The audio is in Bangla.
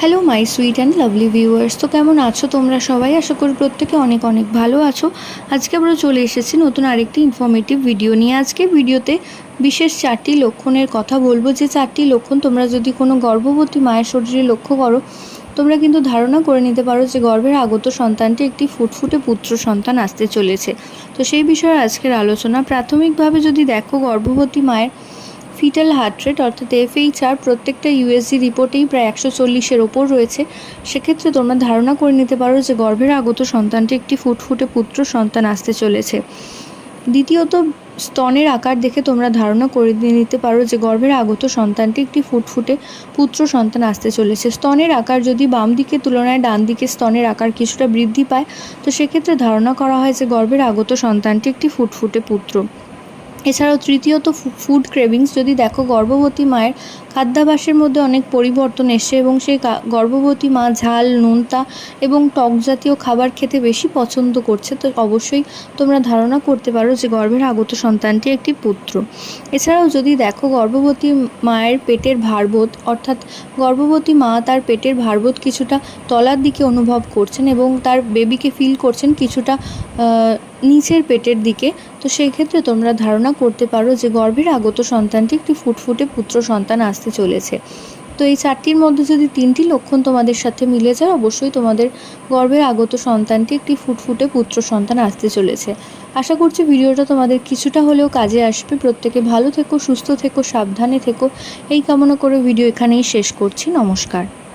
Hello my sweet and lovely viewers তো কেমন আছো তোমরা সবাই? আশা করি প্রত্যেকে অনেক অনেক ভালো আছো। আজকে আমরা চলে এসেছি নতুন আরেকটি ইনফরমেটিভ ভিডিও নিয়ে। আজকে ভিডিওতে বিশেষ চারটি লক্ষণের কথা বলব। যে চারটি লক্ষণ তোমরা যদি কোনো গর্ভবতী মায়ের শরীরে লক্ষ্য করো, তোমরা কিন্তু ধারণা করে নিতে পারো যে গর্ভের আগত সন্তানটি একটি ফুটফুটে পুত্র সন্তান আসতে চলেছে। তো সেই বিষয়ে আজকের আলোচনা। প্রাথমিকভাবে যদি দেখো গর্ভবতী মায়ের ফিটাল হার্ট রেট অর্থাৎ এফএইচআর প্রত্যেকটা ইউএসজি রিপোর্টেই প্রায় একশো চল্লিশের ওপর রয়েছে। সেক্ষেত্রে তোমরা ধারণা করে নিতে পারো যে গর্ভের আগত সন্তানটি একটি ফুটফুটে পুত্র সন্তান আসতে চলেছে। দ্বিতীয়ত, স্তনের আকার দেখে তোমরা ধারণা করে নিতে পারো যে গর্ভের আগত সন্তানটি একটি ফুটফুটে পুত্র সন্তান আসতে চলেছে। স্তনের আকার যদি বাম দিকের তুলনায় ডান দিকে স্তনের আকার কিছুটা বৃদ্ধি পায়, তো সেক্ষেত্রে ধারণা করা হয় যে গর্ভের আগত সন্তানটি একটি ফুটফুটে পুত্র। এছাড়াও তৃতীয়ত ফুড ক্রেভিংস যদি দেখো গর্ভবতী মায়ের খাদ্যাভ্যাসের মধ্যে অনেক পরিবর্তন এসছে এবং সেই গর্ভবতী মা ঝাল, নোনতা এবং টক জাতীয় খাবার খেতে বেশি পছন্দ করছে, তো অবশ্যই তোমরা ধারণা করতে পারো যে গর্ভের আগত সন্তানটি একটি পুত্র। এছাড়াও যদি দেখো গর্ভবতী মায়ের পেটের ভারবোধ, অর্থাৎ গর্ভবতী মা তার পেটের ভারবোধ কিছুটা তলার দিকে অনুভব করছেন এবং তার বেবিকে ফিল করছেন কিছুটা নিচের পেটের দিকে, তো সেই ক্ষেত্রে তোমরা ধারণা করতে পারো যে গর্ভের আগত সন্তানটি একটি ফুটফুটে পুত্র সন্তান আসতে চলেছে। তো এই চারটির মধ্যে যদি তিনটি লক্ষণ তোমাদের সাথে মিলে যায়, অবশ্যই তোমাদের গর্ভের আগত সন্তানটি একটি ফুটফুটে পুত্র সন্তান আসতে চলেছে। আশা করছি ভিডিওটা তোমাদের কিছুটা হলেও কাজে আসবে। প্রত্যেকে ভালো থেকো, সুস্থ থেকো, সাবধানে থেকো। এই কামনা করে ভিডিও এখানেই শেষ করছি। নমস্কার।